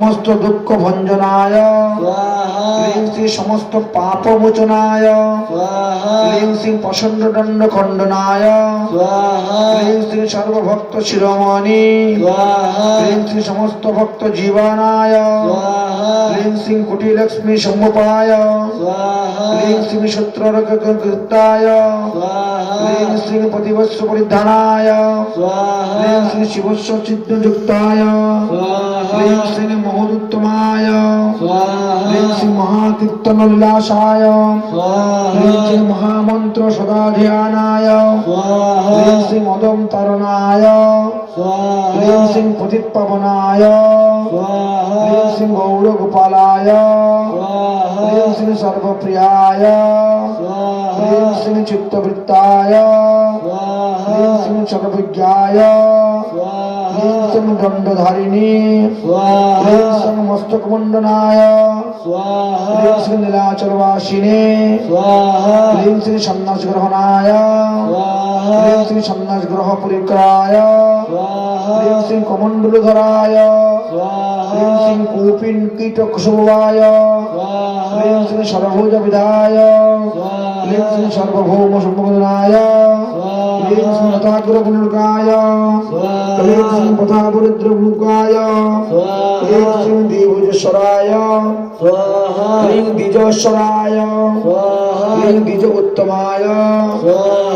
সমস্ত দুঃখ ভঞ্জনায়। লিং শ্রী সমস্ত পাপ মোচনায়। লিং শ্রী প্রসন্ন দণ্ড খণ্ডনায়। লিং শ্রী সর্বভক্ত শিরোমণি। লিং শ্রী সমস্ত ভক্ত জীবনায়। লিং শ্রী কুটি লক্ষ্মী সম্মুপায় লিং শ্রী সূত্র কৃত্তায় লিং শ্রী প্রতিবস্ব পরিধানায় লিং শিবস্ব চিত্তযুক্তায়। লিং महोदुत्तमाय महाकीर्तनोल्लासाय श्री महामंत्र सदा ध्यानाय श्री मदम तरणाय श्री सिंह पतित पवनाय श्री सिंह गौर गोपालाय श्री सिंह सर्वप्रियाय श्री सिंह चित्तवृत्ताय श्री सिंह सर्वज्ञाय ईशं दण्डधारिणी ईशं मस्तकमण्डनाय श्री नीलाचलवासिने ह्रीं श्री सन्न्यासग्रहणाय ह्रीं श्री सन्न्यासग्रहपरिकराय ह्रीं श्री कमण्डलधराय ह्रीं श्री कूपिन् कीटकशुभाय ह्रीं श्री सरभुजविधाय ह्रीं सर्वभौमसम्भुगनाय ह्रीं स्मृताग्रगुणकाय ह्रीं श्रीं पथापुरुद्रभूकाय ह्रीं श्रीं देवुजेश्वराय ह्रीं द्विजेश्वराय ह्रीं द्विज उत्तमाय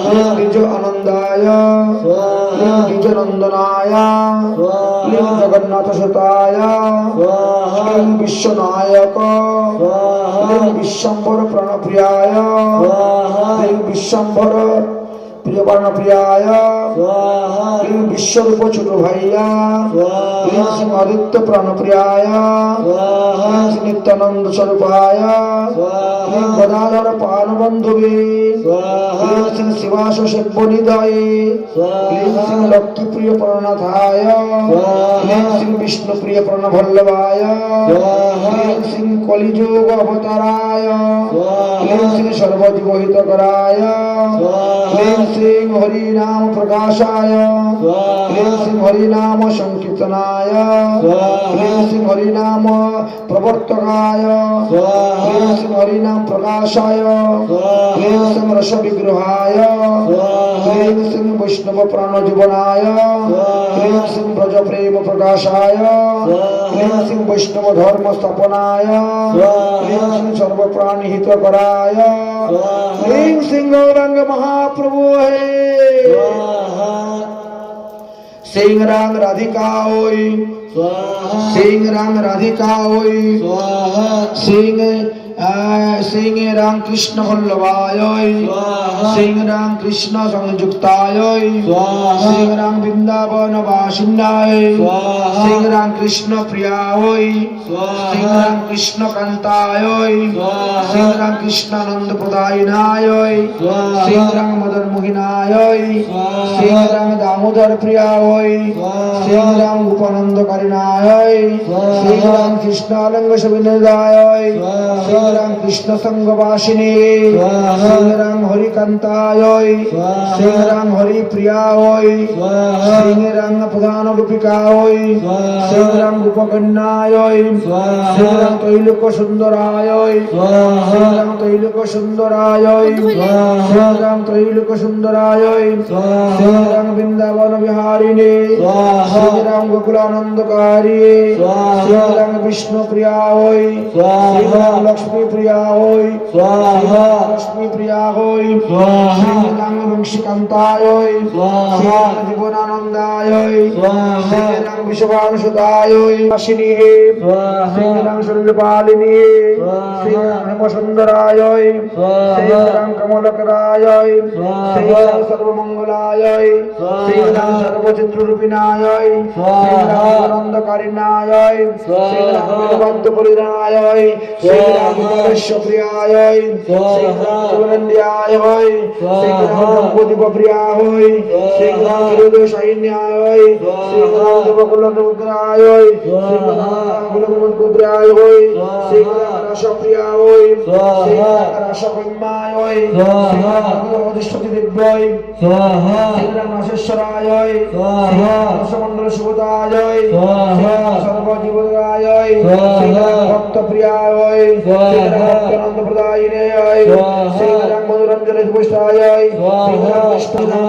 ह्रीं द्विज आनन्दाय নিত্যনন্দনায় জগন্নাথ সুতায় বিশ্বনায়ক বিশ্বম্বর প্রাণপ্রিয়ায় বিশ্বম্বর প্রিয় প্রাণপ্রিয়ায় ক্লিং বিশ্বরূপ ছোট ভাইয়া ক্লিং শ্রী আদিত্য প্রাণপ্রিয়ায় ক্লিং শ্রী নিত্যানন্দ স্বরূপায় ক্লিং গদাধর পানবন্ধবে ক্লিং শ্রী শিবাস সেব্যনিদয়ে ক্লিং শ্রী লক্ষ্মী প্রিয় প্রণনাথায় ক্লিং শ্রী বিষ্ণু প্রিয় প্রণভল্লভায় শ্রী কলিযুগ অবতারায়। ক্লিং শ্রী সর্বজীবহিত করায়। ক্লিং শ্রী হরিনাম প্রকাশায়। ক্লিং শ্রী হরিনাম সংকীর্তনায়। ক্লিং শ্রী হরিনাম প্রবর্তকায়। ক্লিং শ্রী হরিনাম প্রকাশায়। ক্লিং শ্রী রস বিগ্রহায় ক্লিং শ্রী বৈষ্ণব প্রাণ জীবনায় ক্লিং শ্রী ব্রজ প্রেম প্রকাশায় ক্লিং শ্রী বৈষ্ণব ধর্ম স্থাপনায় ক্লিং শ্রী সর্বপ্রাণী হিত করায়। ক্লিং শ্রী গৌরঙ্গ মহাপ্রভু হে। সিং রাং রাধিকা ওই। সিং রাং রাধিকা ওই। সিং সিং রাম কৃষ্ণ বল্লভায় সিং রাম কৃষ্ণ সংযুক্তায় সিং রাম বৃন্দাবন বাসিন্দায়। সিং রাম কৃষ্ণ প্রিয়ায় সিং রাম কৃষ্ণ কান্তায় সিং রাম কৃষ্ণানন্দ প্রদায়িনায় সিং রাম মদন মোহিনায় সিং রাম দামোদর প্রিয়ায় সিং রাম গোপানন্দকারিণায় সিং রাম কৃষ্ণালঙ্গ সবিনদায় সিং রাম কৃষ্ণ সঙ্গবাসিনী সিং রাম হরিকান্তায় সিং রাম হরি প্রিয়ায় সিং রাম প্রধান গোপিকায় সিং রাম গোপকন্যায় সিং রাম তৈলোক সুন্দরায় সিং রাম তৈলোক সুন্দরায় সিং রাম তৈলোক সুন্দরায় রাম বৃন্দাবন বিহারিণী সিং রাম সিং রাম বিষ্ণু প্রিয়ায় সিং রাম লক্ষ্মী প্রিয়ায় লক্ষ্মী প্রিয়ায় সিং রাম বংশীকান্তায় সিং রাম জীবনানন্দায় সিং রাম বিশ্বভানুসুতায় বাসিনী সিং রাম সূর্যপালিনী সিং রাম হেমসুন্দরায় সিং রাম কমলকরায় সিং রাম সর্বমঙ্গলায় সিং রাম সর্বচিত্ররূপিণায় সিং রাম আনন্দকারিণায় নায় পরিধানায় প্রিয়ায় সিং রাম হৃদয় সৈন্যায় সিং রাম দেবকুল অনুগ্রহায় সিং রাম কুলকুল প্রিয়ায় সিং রাম রসপ্রিয়া ওই স্বাহা। রসকন্যায় ওই স্বাহা। অধিষ্ঠতি দিব্যই স্বাহা শ্রীরাম রসেশ্বরায় ওই പരിശുദ്ധായ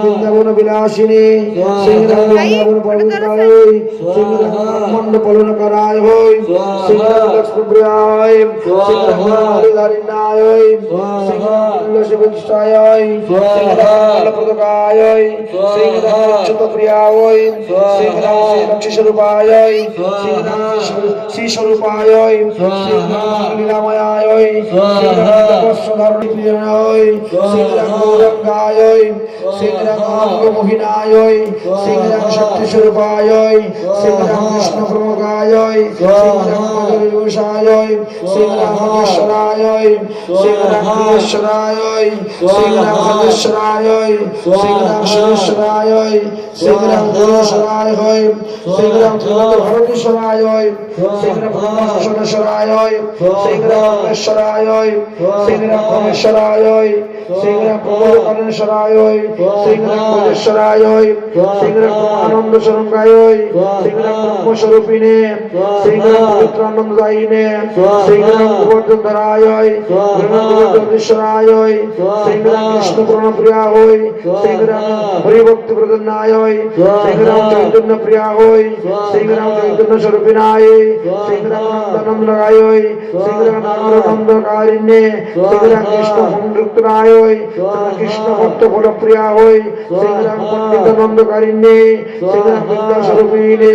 বৃন্দাবন বিলাসিনী স্বাহা। শ্রীরাম বৃন্দাবন পবিত্রায় ওই শ্রীরাম মন্ড পলন করায় ওই স্বাহা। শ্রীরাম লক্ষ্মী প্রিয়ায় স্বাহা। শ্রীরাম হরিধারিণায় ওই শ্রীরাম তুলসী বৈষ্ণায় ওই শ্রীরাম প্রদকায় ওই শ্রীরাম অচ্যুত প্রিয়ায় ওই শ্রীরাম শ্রী স্বরূপায় ওই শ্রীরাম শ্রী স্বরূপায় ওই শ্রীরাম লীলাময়ায় ওই শ্রীরাম প্রিয়ায় ওই গৌরঙ্গায় ওই শ্রীরাম অঙ্গমোহিনায় ওই শ্রীরাম শক্তি স্বরূপায় শ্রীরাম কৃষ্ণ প্রমুখায় শ্রীরাম মধুরীষায় শ্রীরাম মহেশ্বরায় শ্রীরাম মহেশ্বরায় শ্রীরাম মহেশ্বরায় শ্রীরাম সুরেশ্বরায় ওই শ্রীরাম গুণেশ্বরায় ওই শ্রীরাম ভরতেশ্বরায় ওই শ্রীরাম ভূমেশ্বরায় মহেশ্বরায় ওই শ্রীরাম ভূমেশ্বরায় ওই শ্রীরাম প্রমোদকরণেশ্বরায় ওই শ্রীরাম ভূজেশ্বরায় ওই শ্রীরাম আনন্দ স্বরূপায় ওই শ্রীরাম ব্রহ্মস্বরূপিণে শ্রীরাম পবিত্রানন্দদায়িনে শ্রীরাম গোবর্ধন ধরায় ওই শ্রীরাম গোবর্ধনেশ্বরায় ওই শ্রীরাম কৃষ্ণ প্রণপ্রিয়া ওই শ্রীরাম হরিভক্তি প্রদন্নায় ওই শ্রীরাম চৈতন্য প্রিয়া ওই শ্রীরাম চৈতন্য স্বরূপিণায় শ্রীরাম নন্দানন্দ গায় ওই শ্রীরাম কৃষ্ণ সংযুক্তরায় কৃষ্ণ ভক্ত ফল প্রিয়া ওই শ্রীরাম পণ্ডিতানন্দকারিণে, শ্রীরাম বিদ্যা স্বরূপিণে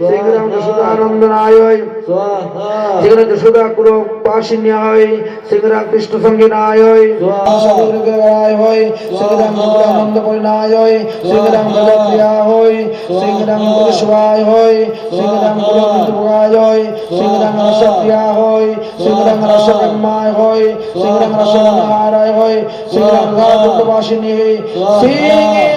শ্রীরাম যশোদানন্দ নায় সেখানে যশোদা কুলো পাশিনী হয় সেখানে কৃষ্ণ সঙ্গী নাই হয় সেখানে আনন্দ পরিণায় হয় সেখানে প্রিয়া হয় সেখানে কুলসবায় হয় সেখানে কুলগায় হয় সেখানে রসপ্রিয়া হয় সেখানে রসকন্যায় হয় সেখানে রসনারায় হয় সেখানে বাসিনী শ্রীরাম রাধিকা